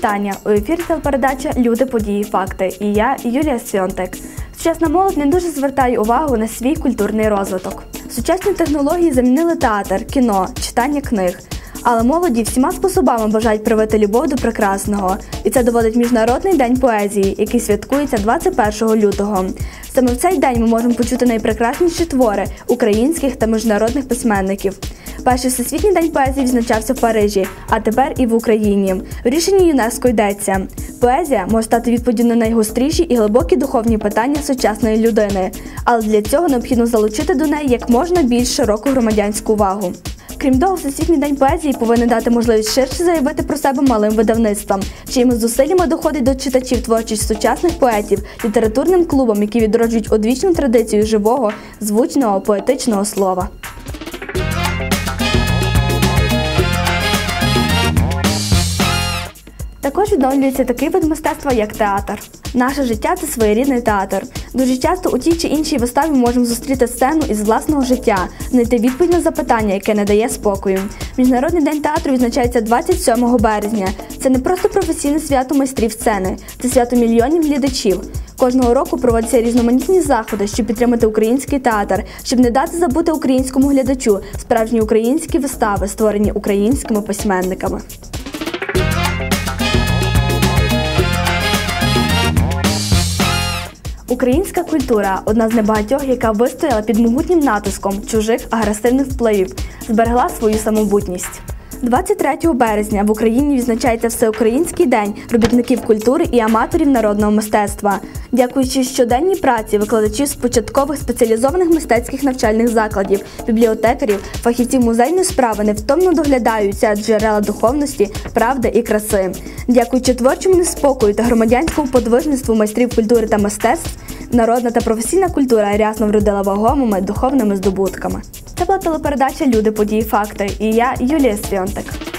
вітання. У ефірі телепередача Люди, події, факти. І я, Юлія Свьонтек. Сучасна молодь не дуже звертає увагу на свій культурний розвиток. Сучасні технології замінили театр, кіно, читання книг. Але молоді всіма способами бажають привити любов до прекрасного. І це доводить Міжнародний день поезії, який святкується 21 лютого. Саме в цей день ми можемо почути найпрекрасніші твори українських та міжнародних письменників. Перший всесвітній день поезії відзначався в Парижі, а тепер і в Україні. В рішенні ЮНЕСКО йдеться: поезія може стати відповіддю на найгостріші і глибокі духовні питання сучасної людини, але для цього необхідно залучити до неї як можна більш широку громадянську увагу. Крім того, Всесвітній день поезії повинен дати можливість ширше заявити про себе малим видавництвам, чиїми зусиллями доходить до читачів творчість сучасних поетів, літературним клубам, які відроджують одвічну традицію живого, звучного, поетичного слова. Також відновлюється такий вид мистецтва, як театр. Наше життя це своєрідний театр. Дуже часто у тій чи іншій виставі можемо зустріти сцену із власного життя, знайти відповідь на запитання, яке не дає спокою. Міжнародний день театру відзначається 27 березня. Це не просто професійне свято майстрів сцени, це свято мільйонів глядачів. Кожного року проводяться різноманітні заходи, щоб підтримати український театр, щоб не дати забути українському глядачу справжні українські вистави, створені українськими письменниками. Українська культура одна з небагатьох, яка вистояла під могутнім натиском чужих агресивних впливів, зберегла свою самобутність. 23 березня в Україні відзначається Всеукраїнський день робітників культури і аматорів народного мистецтва. Дякуючи щоденній праці викладачів з початкових спеціалізованих мистецьких навчальних закладів, бібліотекарів, фахівців музейної справи невтомно доглядаються джерела духовності, правди і краси. Дякуючи творчому неспокою та громадянському подвижництву майстрів культури та мистецтв, народна та професійна культура рясно вродила вагомими духовними здобутками. Це була телепередача Люди, події, факти і я, Юлія Свьонтик.